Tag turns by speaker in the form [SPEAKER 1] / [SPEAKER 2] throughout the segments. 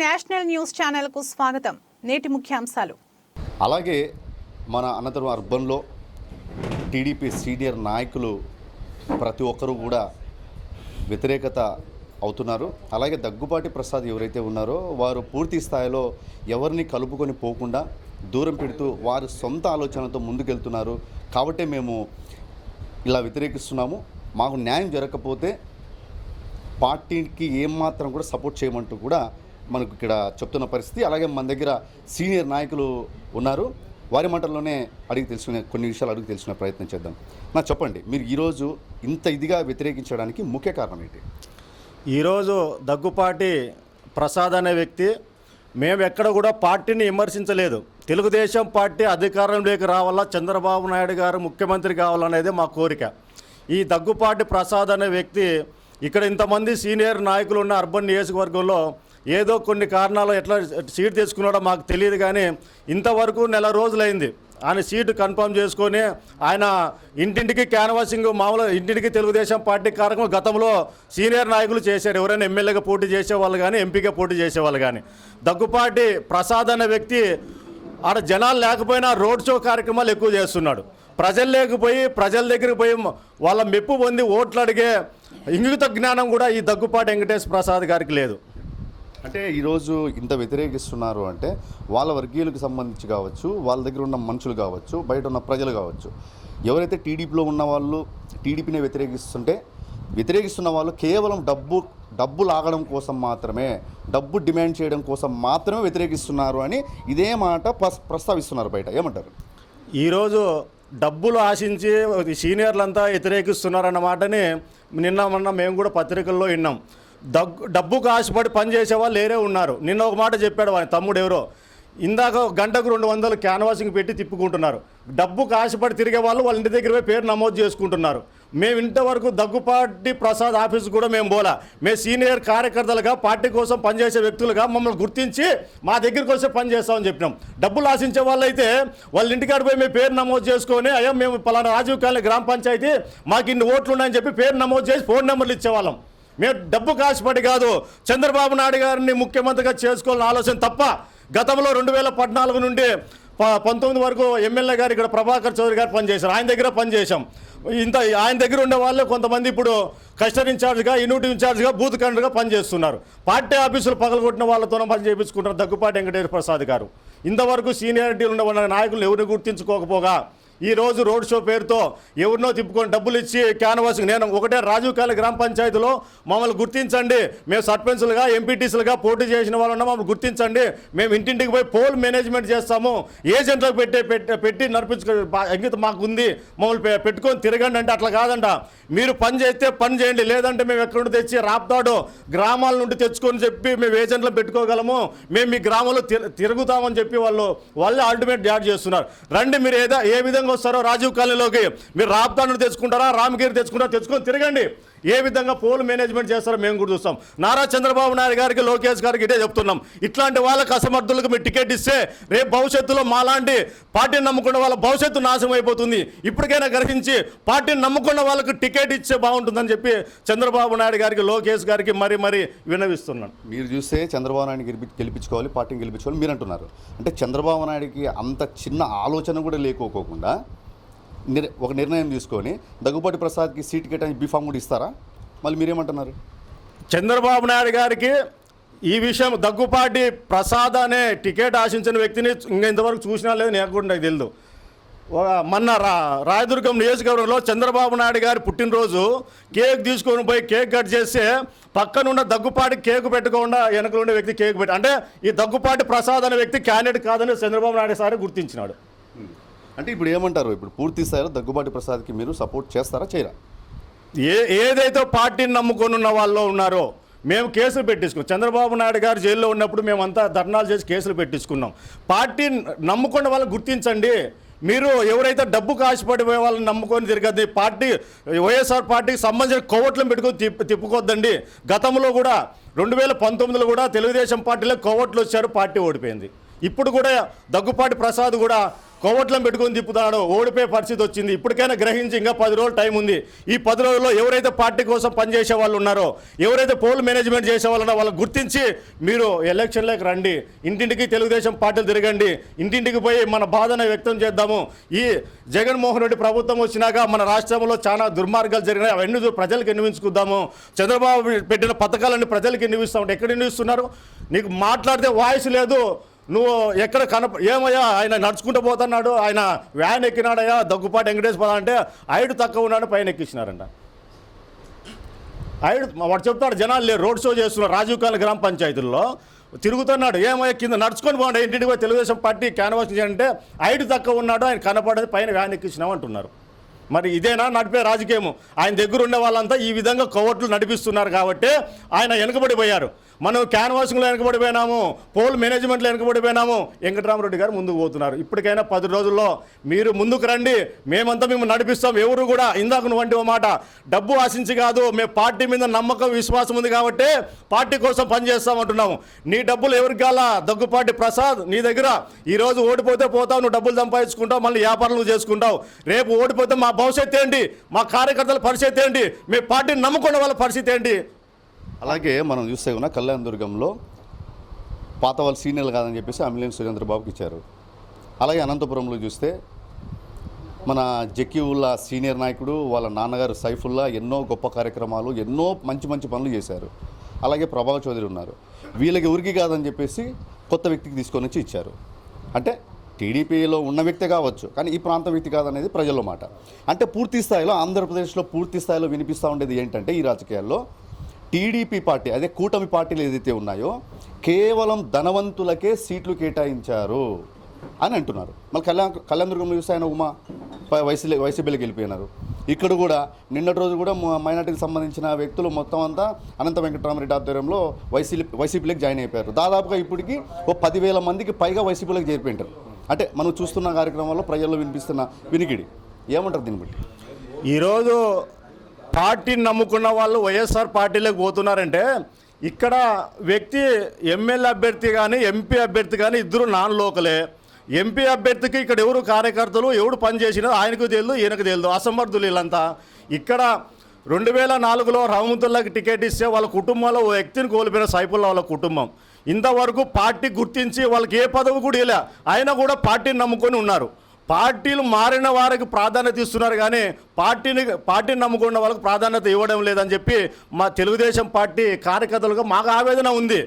[SPEAKER 1] National news ఛానల్కు స్వాగతం. నేటి ముఖ్యాంశాలు.
[SPEAKER 2] అలాగే మన అనంతరం అర్బన్లో టీడీపీ సీనియర్ నాయకులు ప్రతి ఒక్కరూ కూడా వ్యతిరేకత అవుతున్నారు. అలాగే దగ్గుబాటి ప్రసాద్ ఎవరైతే ఉన్నారో వారు పూర్తి స్థాయిలో ఎవరిని కలుపుకొని పోకుండా దూరం పెడుతూ వారి సొంత ఆలోచనతో ముందుకెళ్తున్నారు. కాబట్టే మేము ఇలా వ్యతిరేకిస్తున్నాము. మాకు న్యాయం జరగకపోతే పార్టీకి ఏమాత్రం కూడా సపోర్ట్ చేయమంటూ కూడా మనకు ఇక్కడ చెప్తున్న పరిస్థితి. అలాగే మన దగ్గర సీనియర్ నాయకులు ఉన్నారు. వారి మాటల్లోనే అడిగి తెలుసుకునే కొన్ని విషయాలు అడిగి తెలుసుకునే ప్రయత్నం చేద్దాం. నా చెప్పండి మీరు ఈరోజు ఇంత ఇదిగా వ్యతిరేకించడానికి ముఖ్య కారణం ఏంటి?
[SPEAKER 3] ఈరోజు దగ్గుపాటి ప్రసాద్ అనే వ్యక్తి మేము ఎక్కడ కూడా పార్టీని విమర్శించలేదు. తెలుగుదేశం పార్టీ అధికారంలోకి రావాలా చంద్రబాబు నాయుడు గారు ముఖ్యమంత్రి కావాలనేది మా కోరిక. ఈ దగ్గుపాటి ప్రసాద్ అనే వ్యక్తి ఇక్కడ ఇంతమంది సీనియర్ నాయకులు ఉన్న అర్బన్ నియోజకవర్గంలో ఏదో కొన్ని కారణాలు ఎట్లా సీట్ తెచ్చుకున్నాడో మాకు తెలియదు కానీ ఇంతవరకు నెల రోజులైంది. ఆయన సీటు కన్ఫర్మ్ చేసుకొని ఆయన ఇంటింటికి క్యాన్వాసింగ్ మామూలు ఇంటింటికి తెలుగుదేశం పార్టీ కార్యక్రమం గతంలో సీనియర్ నాయకులు చేశారు. ఎవరైనా ఎమ్మెల్యేగా పోటీ చేసేవాళ్ళు కానీ ఎంపీగా పోటీ చేసేవాళ్ళు కానీ. దగ్గుపాటి ప్రసాద్ అనే వ్యక్తి ఆడ జనాలు లేకపోయినా రోడ్ షో కార్యక్రమాలు ఎక్కువ చేస్తున్నాడు. ప్రజలు లేకపోయి ప్రజల దగ్గరికి పోయి వాళ్ళ మెప్పు పొంది ఓట్లు అడిగే ఇంగిత జ్ఞానం కూడా ఈ దగ్గుపాటి వెంకటేష్ ప్రసాద్ గారికి లేదు.
[SPEAKER 2] అంటే ఈరోజు ఇంత వ్యతిరేకిస్తున్నారు అంటే వాళ్ళ వర్గీయులకు సంబంధించి కావచ్చు వాళ్ళ దగ్గర ఉన్న మనుషులు కావచ్చు బయట ఉన్న ప్రజలు కావచ్చు. ఎవరైతే టీడీపీలో ఉన్న వాళ్ళు టీడీపీని వ్యతిరేకిస్తుంటే వ్యతిరేకిస్తున్న వాళ్ళు కేవలం డబ్బు డబ్బు లాగడం కోసం మాత్రమే డబ్బు డిమాండ్ చేయడం కోసం మాత్రమే వ్యతిరేకిస్తున్నారు అని ఇదే మాట ప్రస్- ప్రస్తావిస్తున్నారు బయట. ఏమంటారు?
[SPEAKER 3] ఈరోజు డబ్బులు ఆశించి సీనియర్లంతా వ్యతిరేకిస్తున్నారన్న మాటని నిన్న మొన్న మేము కూడా పత్రికల్లో విన్నాం. దగ్గు డబ్బుకు ఆశపడి పనిచేసే వాళ్ళు లేరే ఉన్నారు. నిన్న ఒక మాట చెప్పాడు వాని తమ్ముడు ఎవరో. ఇందాక గంటకు రెండు వందలు క్యాన్వాసింగ్ పెట్టి తిప్పుకుంటున్నారు. డబ్బుకు ఆశపడి తిరిగే వాళ్ళు వాళ్ళ ఇంటి దగ్గర పోయి పేరు నమోదు చేసుకుంటున్నారు. మేము ఇంతవరకు దగ్గుపాటి ప్రసాద్ ఆఫీస్ కూడా మేము పోలా. మేము సీనియర్ కార్యకర్తలుగా పార్టీ కోసం పనిచేసే వ్యక్తులుగా మమ్మల్ని గుర్తించి మా దగ్గరికి వస్తే పనిచేస్తామని చెప్పినాం. డబ్బులు ఆశించే వాళ్ళైతే వాళ్ళ ఇంటికాడ పోయి మేము పేరు నమోదు చేసుకొని అయ్యా మేము పలానా రాజీవ్ కాలనీ గ్రామ పంచాయతీ మాకు ఇన్ని ఓట్లు ఉన్నాయని చెప్పి పేరు నమోదు చేసి ఫోన్ నెంబర్లు ఇచ్చేవాళ్ళం. మేము డబ్బు కాసుపడి కాదు చంద్రబాబు నాయుడు గారిని ముఖ్యమంత్రిగా చేసుకోవాలని ఆలోచన తప్ప గతంలో రెండు వేల పద్నాలుగు నుండి ప- పంతొమ్మిది వరకు ఎమ్మెల్యే గారు ఇక్కడ ప్రభాకర్ చౌదరి గారు పనిచేశారు. ఆయన దగ్గర పనిచేశాం. ఇంత ఆయన దగ్గర ఉండే వాళ్ళే కొంతమంది ఇప్పుడు కస్టర్ ఇన్ఛార్జ్గా యూనిట్ ఇన్ఛార్జ్గా బూత్ కండర్గా పనిచేస్తున్నారు. పార్టీ ఆఫీసులు పగలగొట్టిన వాళ్ళతోనే పని చేయించుకుంటారు దగ్గుపాటి వెంకటేశ్వర ప్రసాద్ గారు. ఇంతవరకు సీనియారిటీ ఉన్న ఉన్న నాయకులు ఎవరిని గుర్తించుకోకపోగా ఈ రోజు రోడ్ షో పేరుతో ఎవరినో తిప్పుకొని డబ్బులు ఇచ్చి క్యాన్వాసింగ్ నేను ఒకటే రాజీవ్ గ్రామ పంచాయతీలో మమ్మల్ని గుర్తించండి. మేము సర్పంచ్లుగా ఎంపీటీసీలుగా పోటీ చేసిన వాళ్ళు మమ్మల్ని గుర్తించండి. మేము ఇంటింటికి పోయి పోల్ మేనేజ్మెంట్ చేస్తాము. ఏజెంట్లకు పెట్టే పెట్టి పెట్టి నడిపించుకో బా- మాకు ఉంది మమ్మల్ని పెట్టుకొని తిరగండి అంటే అట్లా కాదంట. మీరు పని చేస్తే పని చేయండి. లేదంటే మేము ఎక్కడి నుండి తెచ్చి రాప్తాడు. గ్రామాల నుండి తెచ్చుకొని చెప్పి మేము ఏజెంట్లు పెట్టుకోగలము. మేము మీ గ్రామంలో తిరుగుతామని చెప్పి వాళ్ళు వాళ్ళే అల్టిమేట్ జాడ్ చేస్తున్నారు. రండి మీరు ఏదో ఏ విధంగా వస్తారో రాజీవ్ కాలనీలోకి. మీరు రాప్తాడు తెచ్చుకుంటారా? రామగిరి తెచ్చుకుంటారా? తెచ్చుకొని తిరగండి. ఏ విధంగా పోల్ మేనేజ్మెంట్ చేస్తారో మేము కూడా చూస్తాం. నారా చంద్రబాబు నాయుడు గారికి లోకేష్ గారికి ఇదే చెప్తున్నాం. ఇట్లాంటి వాళ్ళకి అసమర్థులకు మీరు టికెట్ ఇస్తే రేపు భవిష్యత్తులో మాలాంటి పార్టీని నమ్ముకున్న వాళ్ళ భవిష్యత్తు నాశనం అయిపోతుంది. ఇప్పటికైనా గ్రహించి పార్టీని నమ్ముకున్న వాళ్ళకు టికెట్ ఇచ్చే బాగుంటుందని చెప్పి చంద్రబాబు నాయుడు గారికి లోకేష్ గారికి మరి మరి వినవిస్తున్నాను.
[SPEAKER 2] మీరు చూస్తే చంద్రబాబు నాయుడు గెలిపి గెలిపించుకోవాలి పార్టీని గెలిపించుకోవాలి మీరు అంటున్నారు అంటే చంద్రబాబు నాయుడికి అంత చిన్న ఆలోచన కూడా లేకోకోకుండా నిర్ ఒక నిర్ణయం తీసుకొని దగ్గుబాటి ప్రసాద్కి సీట్ కేటాయించి బీఫామ్ కూడా ఇస్తారా? మళ్ళీ మీరేమంటున్నారు?
[SPEAKER 3] చంద్రబాబు నాయుడు గారికి ఈ విషయం దగ్గుపాటి ప్రసాద్ అనే టికెట్ ఆశించిన వ్యక్తిని ఇంకా ఇంతవరకు చూసినా లేదు నాకు కూడా నాకు తెలియదు మొన్న రా రాయదుర్గం నియోజకవర్గంలో చంద్రబాబు నాయుడు గారి పుట్టినరోజు కేక్ తీసుకొని పోయి కేక్ కట్ చేస్తే పక్కనున్న దగ్గుపాటి కేక్ పెట్టకుండా వెనకలు ఉండే వ్యక్తి కేక్ పెట్టి అంటే ఈ దగ్గుపాటి ప్రసాద్ అనే వ్యక్తి క్యాండిడేట్ కాదని చంద్రబాబు నాయుడు సార్ గుర్తించినాడు.
[SPEAKER 2] అంటే ఇప్పుడు ఏమంటారు? ఇప్పుడు పూర్తి స్థాయిలో దగ్గుబాటి ప్రసాద్కి మీరు సపోర్ట్ చేస్తారా చేయరా?
[SPEAKER 3] ఏ ఏదైతే పార్టీని నమ్ముకొని ఉన్న వాళ్ళు ఉన్నారో మేము కేసులు పెట్టించుకున్నాం. చంద్రబాబు నాయుడు గారు జైల్లో ఉన్నప్పుడు మేమంతా ధర్నాలు చేసి కేసులు పెట్టించుకున్నాం. పార్టీ నమ్ముకున్న వాళ్ళని గుర్తించండి. మీరు ఎవరైతే డబ్బుకు ఆశపడిపోయే వాళ్ళని నమ్ముకొని తిరగద్ది పార్టీ వైఎస్ఆర్ పార్టీకి సంబంధించిన కోవట్లను పెట్టుకొని తిప్పు తిప్పుకోద్దండి. గతంలో కూడా రెండు వేల పంతొమ్మిదిలో కూడా తెలుగుదేశం పార్టీలో కోవట్లు వచ్చారు పార్టీ ఓడిపోయింది. ఇప్పుడు కూడా దగ్గుపాటి ప్రసాద్ కూడా కోవట్లం పెట్టుకొని తిప్పుతాడో ఓడిపోయే పరిస్థితి వచ్చింది. ఇప్పటికైనా గ్రహించి ఇంకా పది రోజులు టైం ఉంది. ఈ పది రోజుల్లో ఎవరైతే పార్టీ కోసం పనిచేసే వాళ్ళు ఉన్నారో ఎవరైతే పోల్ మేనేజ్మెంట్ చేసే వాళ్ళు ఉన్నారో వాళ్ళని గుర్తించి మీరు ఎలక్షన్లోకి రండి. ఇంటింటికి తెలుగుదేశం పార్టీలు తిరగండి. ఇంటింటికి పోయి మన బాధను వ్యక్తం చేద్దాము. ఈ జగన్మోహన్ రెడ్డి ప్రభుత్వం వచ్చినాక మన రాష్ట్రంలో చాలా దుర్మార్గాలు జరిగినాయి. అవన్నీ ప్రజలకు వినిపించుకుందాము చంద్రబాబు పెట్టిన పథకాలన్నీ ప్రజలకు ఎన్నివిస్తామంటే ఎక్కడ వినిపిస్తున్నారు నీకు మాట్లాడితే వాయిస్ లేదు. నువ్వు ఎక్కడ కనప ఏమయ్యా ఆయన నడుచుకుంటూ పోతున్నాడు ఆయన వ్యాన్ ఎక్కినాడయ్యా దగ్గుపాటి వెంకటేశ్వర అంటే ఐడు తక్కువ ఉన్నాడు పైన ఎక్కించినారంట. ఐడు వాడు చెప్తాడు జనాలు లేరు రోడ్ షో చేస్తున్నారు రాజీవ్ గాంధీ గ్రామ పంచాయతీల్లో తిరుగుతున్నాడు ఏమయ్యా కింద నడుచుకొని పోండి ఇంటికి పోయి తెలుగుదేశం పార్టీ క్యాన్వాస్ చేయాలంటే ఐడు తక్కువ ఉన్నాడు ఆయన కనపడేది పైన వ్యాన్ ఎక్కించినాం అంటున్నారు. మరి ఇదేనా నడిపే రాజకీయము? ఆయన దగ్గర ఉండే వాళ్ళంతా ఈ విధంగా కోవట్లు నడిపిస్తున్నారు కాబట్టి ఆయన వెనుకబడిపోయారు. మనం క్యాన్వాసింగ్లో వెనకబడిపోయినాము పోల్ మేనేజ్మెంట్లో వెనకబడిపోయినాము వెంకటరామరెడ్డి గారు ముందుకు పోతున్నారు. ఇప్పటికైనా పది రోజుల్లో మీరు ముందుకు రండి మేమంతా మేము నడిపిస్తాం ఎవరు కూడా ఇందాక నువ్వు వంటి మాట డబ్బు ఆశించి కాదు మేము పార్టీ మీద నమ్మకం విశ్వాసం ఉంది కాబట్టి పార్టీ కోసం పనిచేస్తామంటున్నాము నీ డబ్బులు ఎవరికి కాలా దగ్గుపాటి ప్రసాద్ నీ దగ్గర ఈరోజు ఓడిపోతే పోతావు నువ్వు డబ్బులు సంపాదించుకుంటావు మళ్ళీ వ్యాపారాలు చేసుకుంటావు. రేపు ఓడిపోతే మా భవిష్యత్తు ఏంటి? మా కార్యకర్తల పరిస్థితి ఏంటి? మీ పార్టీని నమ్ముకున్న వాళ్ళ పరిస్థితి ఏంటి?
[SPEAKER 2] అలాగే మనం చూస్తే కూడా కళ్యాణ దుర్గంలో పాత వాళ్ళు సీనియర్లు కాదని చెప్పేసి అమిలేని సురేంద్ర బాబుకి ఇచ్చారు. అలాగే అనంతపురంలో చూస్తే మన జకీవుల్లా సీనియర్ నాయకుడు వాళ్ళ నాన్నగారు సైఫుల్లా ఎన్నో గొప్ప కార్యక్రమాలు ఎన్నో మంచి మంచి పనులు చేశారు. అలాగే ప్రభావ చౌదరి ఉన్నారు. వీళ్ళకి ఊరికి కాదని చెప్పేసి కొత్త వ్యక్తికి తీసుకొని వచ్చి ఇచ్చారు. అంటే టీడీపీలో ఉన్న వ్యక్తి కావచ్చు కానీ ఈ ప్రాంత వ్యక్తి కాదనేది ప్రజల మాట. అంటే పూర్తి స్థాయిలో ఆంధ్రప్రదేశ్లో పూర్తి స్థాయిలో వినిపిస్తూ ఉండేది ఏంటంటే ఈ రాజకీయాల్లో టీడీపీ పార్టీ అదే కూటమి పార్టీలు ఏదైతే ఉన్నాయో కేవలం ధనవంతులకే సీట్లు కేటాయించారు అని అంటున్నారు. మళ్ళీ కళ్యాణ కళ్యాణదుర్గం చూస్తే ఆయన ఉమా? వైసీ వైసీపీలోకి వెళ్ళిపోయినారు. ఇక్కడ కూడా నిన్నటి రోజు కూడా మైనార్టీకి సంబంధించిన వ్యక్తులు మొత్తం అంతా అనంత వెంకటరామరెడ్డి ఆధ్వర్యంలో వైసీ వైసీపీలోకి జాయిన్ అయిపోయారు. దాదాపుగా ఇప్పటికి ఓ పదివేల మందికి పైగా వైసీపీలోకి చేరిపోయింటారు అంటే మనం చూస్తున్న కార్యక్రమంలో ప్రజల్లో వినిపిస్తున్న వినికిడి. ఏమంటారు దీన్ని బట్టి?
[SPEAKER 3] ఈరోజు పార్టీని నమ్ముకున్న వాళ్ళు వైఎస్ఆర్ పార్టీలోకి పోతున్నారంటే ఇక్కడ వ్యక్తి ఎమ్మెల్యే అభ్యర్థి కానీ ఎంపీ అభ్యర్థి కానీ ఇద్దరు నాన్ లోకలే. ఎంపీ అభ్యర్థికి ఇక్కడ ఎవరు కార్యకర్తలు ఎవడు పనిచేసినా ఆయనకు తెలియదు ఈయనకు తెలియదు. అసమర్థులు వీళ్ళంతా. ఇక్కడ రెండు వేల నాలుగులో రహమతుల్లాకి టికెట్ ఇస్తే వాళ్ళ కుటుంబంలో ఓ వ్యక్తిని కోల్పోయిన సైపుల్లా వాళ్ళ కుటుంబం. ఇంతవరకు పార్టీ గుర్తించి వాళ్ళకి ఏ పదవి కూడా ఇలా అయినా కూడా పార్టీని నమ్ముకొని ఉన్నారు. పార్టీలు మారిన వారికి ప్రాధాన్యత ఇస్తున్నారు కానీ పార్టీని పార్టీని నమ్ముకున్న వాళ్ళకి ప్రాధాన్యత ఇవ్వడం లేదని చెప్పి మా తెలుగుదేశం పార్టీ కార్యకర్తలుగా మాకు ఆవేదన ఉంది.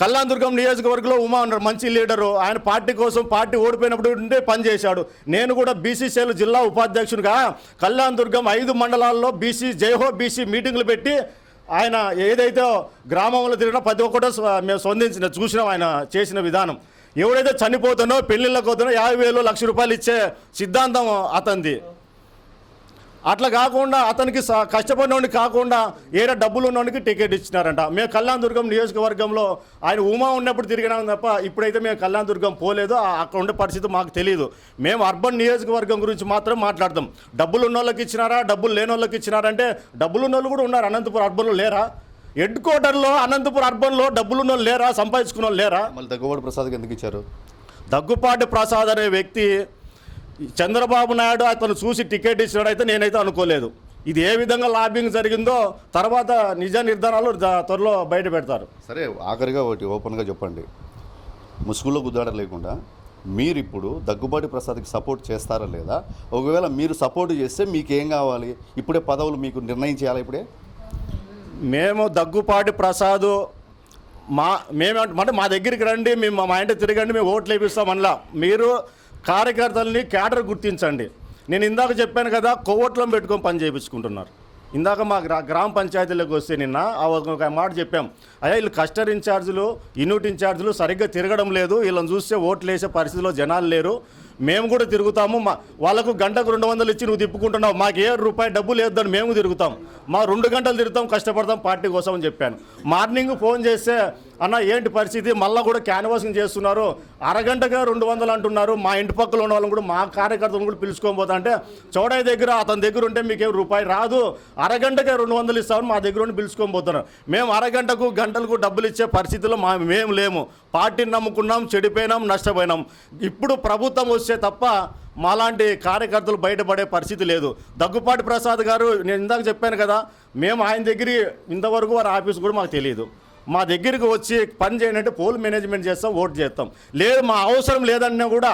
[SPEAKER 3] కళ్యాణదుర్గం నియోజకవర్గంలో ఉమా ఉన్నారు మంచి లీడరు. ఆయన పార్టీ కోసం పార్టీ ఓడిపోయినప్పుడు ఉంటే పనిచేశాడు నేను కూడా బీసీసీఎల్ జిల్లా ఉపాధ్యక్షునిగా కళ్యాణదుర్గం ఐదు మండలాల్లో బీసీ జైహో బీసీ మీటింగ్లు పెట్టి ఆయన ఏదైతే గ్రామంలో తిరిగినా ప్రతి ఒక్కటో మేము స్పందించిన చూసినాం ఆయన చేసిన విధానం. ఎవడైతే చనిపోతున్నో పెళ్ళిళ్ళకి పోతున్నో యాభై వేలు లక్ష రూపాయలు ఇచ్చే సిద్ధాంతం అతనిది. అట్లా కాకుండా అతనికి కష్టపడినోడికి కాకుండా ఏడా డబ్బులు ఉన్నోడికి టికెట్ ఇచ్చినారంట. మేము కళ్యాణ దుర్గం నియోజకవర్గంలో ఆయన ఉమా ఉన్నప్పుడు తిరిగినాం తప్ప ఇప్పుడైతే మేము కళ్యాణ దుర్గం పోలేదు. అక్కడ ఉండే పరిస్థితి మాకు తెలియదు మేము అర్బన్ నియోజకవర్గం గురించి మాత్రం మాట్లాడతాం. డబ్బులు ఉన్న వాళ్ళకి ఇచ్చినారా? డబ్బులు లేని వాళ్ళకి ఇచ్చినారంటే డబ్బులు ఉన్న వాళ్ళు కూడా ఉన్నారు. అనంతపురం అర్బన్లో లేరా? హెడ్ క్వార్టర్లో అనంతపురం అర్బన్లో డబ్బులు వాళ్ళు లేరా? సంపాదించుకున్న వాళ్ళు లేరా?
[SPEAKER 2] మళ్ళీ దగ్గుబాటి ప్రసాద్కి ఎందుకు ఇచ్చారు?
[SPEAKER 3] దగ్గుపాటి ప్రసాద్ అనే వ్యక్తి చంద్రబాబు నాయుడు అతను చూసి టికెట్ ఇచ్చినాడైతే నేనైతే అనుకోలేదు. ఇది ఏ విధంగా లాబింగ్ జరిగిందో తర్వాత నిజ నిర్ధారణలు జ- త్వరలో బయట పెడతారు.
[SPEAKER 2] సరే ఆఖరిగా ఒకటి ఓపెన్గా చెప్పండి. ముసుగులో గుద్దాడ లేకుండా మీరు ఇప్పుడు దగ్గుబాటి ప్రసాద్కి సపోర్ట్ చేస్తారా లేదా? ఒకవేళ మీరు సపోర్ట్ చేస్తే మీకు ఏం కావాలి? ఇప్పుడే పదవులు మీకు నిర్ణయం చేయాలి ఇప్పుడే?
[SPEAKER 3] మేము దగ్గుపాటి ప్రసాద్ మా మేము అంటే మా దగ్గరికి రండి మేము మా ఇంటి తిరగండి మేము ఓట్లు వేపిస్తాం అనలా. మీరు కార్యకర్తల్ని క్యాడర్ గుర్తించండి. నేను ఇందాక చెప్పాను కదా కొవ్వొట్లం పెట్టుకొని పని చేయించుకుంటున్నారు. ఇందాక మా గ్రా గ్రామ పంచాయతీలోకి వస్తే నిన్న ఆ ఒక ఒక మాట చెప్పాం. అయ్యా వీళ్ళు కస్టర్ ఇన్ఛార్జీలు యూనిట్ ఇన్ఛార్జీలు సరిగ్గా తిరగడం లేదు. వీళ్ళని చూస్తే ఓట్లు వేసే పరిస్థితిలో జనాలు లేరు. మేము కూడా తిరుగుతాము. మా వాళ్ళకు గంటకు రెండు వందలు ఇచ్చి నువ్వు తిప్పుకుంటున్నావు. మాకు ఏ రూపాయి డబ్బులు లేదని మేము తిరుగుతాం. మా రెండు గంటలు తిరుగుతాం కష్టపడతాం పార్టీ కోసం అని చెప్పాను. మార్నింగ్ ఫోన్ చేస్తే అన్న ఏంటి పరిస్థితి? మళ్ళీ కూడా క్యాన్వాసింగ్ చేస్తున్నారు. అరగంటగా రెండు వందలు అంటున్నారు. మా ఇంటి పక్కల ఉన్న వాళ్ళని కూడా మా కార్యకర్తలను కూడా పిలుచుకొని పోతా అంటే చౌడయ్య దగ్గర అతని దగ్గర ఉంటే మీకేం రూపాయి రాదు. అరగంటకే రెండు వందలు ఇస్తామని మా దగ్గర ఉండి పిలుచుకొని పోతున్నారు. మేము అరగంటకు గంటలకు డబ్బులు ఇచ్చే పరిస్థితిలో మా మేము లేము. పార్టీని నమ్ముకున్నాం చెడిపోయినాం నష్టపోయినాం. ఇప్పుడు ప్రభుత్వం వస్తే తప్ప మాలాంటి కార్యకర్తలు బయటపడే పరిస్థితి లేదు. దగ్గుపాటి ప్రసాద్ గారు నేను ఇందాక చెప్పాను కదా మేము ఆయన దగ్గర ఇంతవరకు వారి ఆఫీస్ కూడా మాకు తెలియదు. మా దగ్గరికి వచ్చి పని చేయనంటే పోల్ మేనేజ్మెంట్ చేస్తాం ఓటు చేస్తాం. లేదు మా అవసరం లేదన్నా కూడా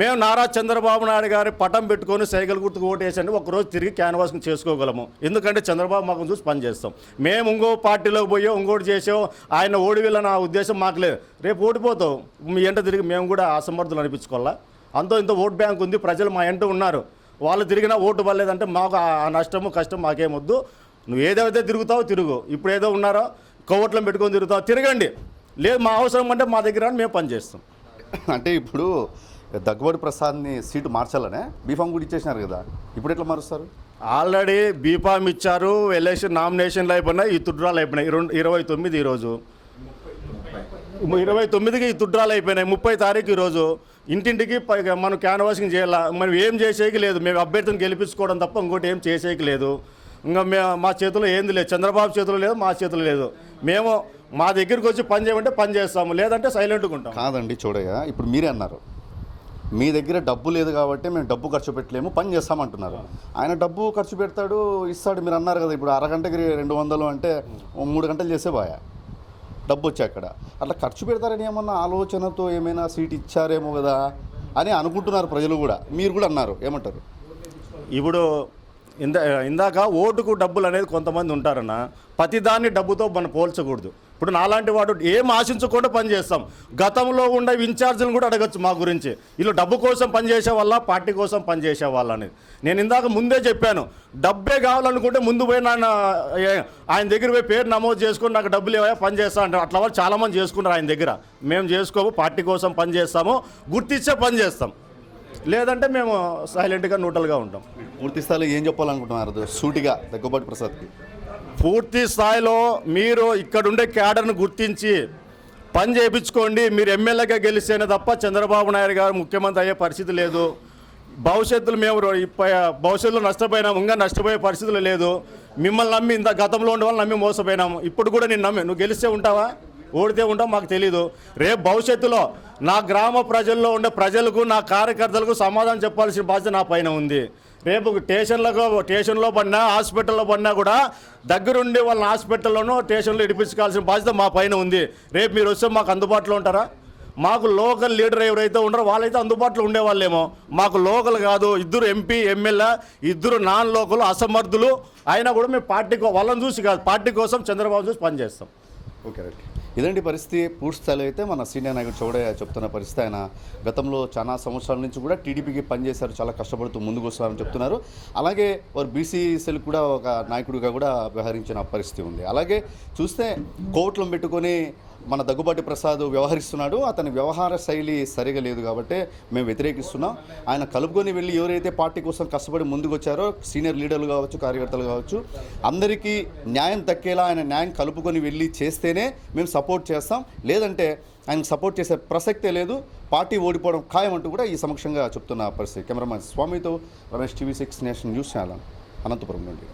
[SPEAKER 3] మేము నారా చంద్రబాబు నాయుడు గారి పటం పెట్టుకొని సైకిల్ గుర్తుకు ఓటు ఒకరోజు తిరిగి క్యాన్వాసింగ్ చేసుకోగలము. ఎందుకంటే చంద్రబాబు మాకు చూసి పనిచేస్తాం మేము ఇంకో పార్టీలోకి పోయో ఇంకోటి చేసో ఆయన ఓడివిల్ల నా ఉద్దేశం మాకు లేదు. రేపు ఓడిపోతావు మీ ఎంట తిరిగి మేము కూడా అసమర్థులు అనిపించుకోవాలా? అంతో ఇంత ఓట్ బ్యాంక్ ఉంది ప్రజలు మా ఎంట ఉన్నారు. వాళ్ళు తిరిగినా ఓటు పడలేదంటే మాకు ఆ నష్టము కష్టం మాకేమొద్దు నువ్వు ఏదైతే తిరుగుతావో తిరుగు. ఇప్పుడు ఏదో ఉన్నారో కోవట్లను పెట్టుకొని తిరుగుతావు తిరగండి. లేదు మా అవసరం అంటే మా దగ్గర మేము పనిచేస్తాం
[SPEAKER 2] అంటే ఇప్పుడు దగ్గుబాటి ప్రసాద్ని సీటు మార్చాలనే బీఫామ్ కూడా ఇచ్చేసినారు కదా. ఇప్పుడు ఎట్లా మారుస్తారు?
[SPEAKER 3] ఆల్రెడీ బీఫామ్ ఇచ్చారు ఎలక్షన్ నామినేషన్లు అయిపోయినాయి ఈ తుడ్రాలు అయిపోయినాయి. రెండు ఇరవై తొమ్మిది ఈరోజు. ఇరవై తొమ్మిదికి ఈ తుడ్రాలు అయిపోయినాయి. ముప్పై తారీఖు ఈరోజు. ఇంటింటికి మనం క్యాన్వాసింగ్ చేయాల? మనం ఏం చేసేకి లేదు. మేము అభ్యర్థిని గెలిపించుకోవడం తప్ప ఇంకోటి ఏం చేసేకి లేదు. ఇంకా మా చేతిలో ఏంది లేదు. చంద్రబాబు చేతిలో లేదు మా చేతిలో లేదు. మేము మా దగ్గరికి వచ్చి పని చేయమంటే పని చేస్తాము లేదంటే సైలెంట్గా ఉంటాం
[SPEAKER 2] కాదండి చూడయ్య ఇప్పుడు మీరే అన్నారు. మీ దగ్గర డబ్బు లేదు కాబట్టి మేము డబ్బు ఖర్చు పెట్టలేము పని చేస్తామంటున్నారు. ఆయన డబ్బు ఖర్చు పెడతాడు ఇస్తాడు మీరు అన్నారు కదా ఇప్పుడు అరగంటకి రెండు వందలు అంటే మూడు గంటలు చేసే బాయా. డబ్బు వచ్చి అక్కడ. అట్లా ఖర్చు పెడతారని ఏమన్నా ఆలోచనతో ఏమైనా సీట్ ఇచ్చారేమో కదా అని అనుకుంటున్నారు ప్రజలు కూడా. మీరు కూడా అన్నారు ఏమంటారు?
[SPEAKER 3] ఇప్పుడు ఇందా ఇందాక ఓటుకు డబ్బులు అనేది కొంతమంది ఉంటారన్న. ప్రతిదాన్ని డబ్బుతో మనం పోల్చకూడదు. ఇప్పుడు నాలాంటి వాడు ఏం ఆశించకుండా పనిచేస్తాం గతంలో ఉండే ఇన్ఛార్జీలను కూడా అడగచ్చు మా గురించి. వీళ్ళు డబ్బు కోసం పనిచేసే వాళ్ళ పార్టీ కోసం పనిచేసే వాళ్ళ అనేది. నేను ఇందాక ముందే చెప్పాను. డబ్బే కావాలనుకుంటే ముందు పోయి నాన్న ఆయన దగ్గర పోయి పేరు నమోదు చేసుకుని నాకు డబ్బులు ఏవా పని చేస్తా అంటే అట్లా వాళ్ళు చాలామంది చేసుకున్నారు ఆయన దగ్గర. మేము చేసుకోము పార్టీ కోసం పనిచేస్తాము గుర్తిస్తే గుర్తిచ్చే లేదంటే మేము సైలెంట్గా న్యూట్రల్గా ఉంటాం.
[SPEAKER 2] పూర్తి స్థాయిలో ఏం చెప్పాలనుకుంటున్నారు సూటిగా దగ్గుబాటి ప్రసాద్కి.
[SPEAKER 3] పూర్తి స్థాయిలో మీరు ఇక్కడుండే క్యాడర్ను గుర్తించి పని చేయించుకోండి. మీరు ఎమ్మెల్యేగా గెలిస్తేనే తప్ప చంద్రబాబు నాయుడు గారు ముఖ్యమంత్రి అయ్యే పరిస్థితి లేదు. భవిష్యత్తులో మేము భవిష్యత్తులో నష్టపోయినాం ఇంకా నష్టపోయే పరిస్థితులు లేదు. మిమ్మల్ని నమ్మి ఇంత గతంలో ఉండే వాళ్ళని నమ్మి మోసపోయినాము. ఇప్పుడు కూడా నేను నమ్మి. నువ్వు గెలిస్తే ఉంటావా? ఓడితే ఉంటావు మాకు తెలీదు. రేపు భవిష్యత్తులో నా గ్రామ ప్రజల్లో ఉండే ప్రజలకు నా కార్యకర్తలకు సమాధానం చెప్పాల్సిన బాధ్యత నా పైన ఉంది. రేపు స్టేషన్లకు స్టేషన్లో పడినా హాస్పిటల్లో పడినా కూడా దగ్గరుండి వాళ్ళని హాస్పిటల్లోనూ స్టేషన్లో ఇడిపించుకోవాల్సిన బాధ్యత మా పైన ఉంది. రేపు మీరు వస్తే మాకు అందుబాటులో ఉంటారా? మాకు లోకల్ లీడర్ ఎవరైతే ఉండరో వాళ్ళైతే అందుబాటులో ఉండేవాళ్ళేమో. మాకు లోకల్ కాదు ఇద్దరు ఎంపీ ఎమ్మెల్యే ఇద్దరు నాన్ లోకల్ అసమర్థులు. అయినా కూడా మేము పార్టీ కో- వాళ్ళని చూసి కాదు పార్టీ కోసం చంద్రబాబు చూసి పనిచేస్తాం.
[SPEAKER 2] ఓకే రైట్ ఇదండి పరిస్థితి. పూర్తి స్థాయిలో అయితే మన సీనియర్ నాయకుడు చౌడయ్య చెప్తున్న పరిస్థితి. ఆయన గతంలో చాలా సంవత్సరాల నుంచి కూడా టీడీపీకి పనిచేశారు చాలా కష్టపడుతూ ముందుకు వస్తారని చెప్తున్నారు. అలాగే వారు బీసీ సెల్ కూడా ఒక నాయకుడిగా కూడా వ్యవహరించిన పరిస్థితి ఉంది. అలాగే చూస్తే కోర్టులను పెట్టుకొని మన దగ్గుబాటి ప్రసాద్ వ్యవహరిస్తున్నాడు అతని వ్యవహార శైలి సరిగా లేదు కాబట్టి మేము వ్యతిరేకిస్తున్నాం. ఆయన కలుపుకొని వెళ్ళి ఎవరైతే పార్టీ కోసం కష్టపడి ముందుకు వచ్చారో సీనియర్ లీడర్లు కావచ్చు కార్యకర్తలు కావచ్చు అందరికీ న్యాయం దక్కేలా ఆయన న్యాయం కలుపుకొని వెళ్ళి చేస్తేనే మేము సపోర్ట్ చేస్తాం. లేదంటే ఆయనకు సపోర్ట్ చేసే ప్రసక్తే లేదు. పార్టీ ఓడిపోవడం ఖాయం అంటూ కూడా ఈ సమక్షంగా చెప్తున్న పరిస్థితి. కెమెరామ్యాన్ స్వామితో Ramesh TV six nation news channel Anantapur నుండి.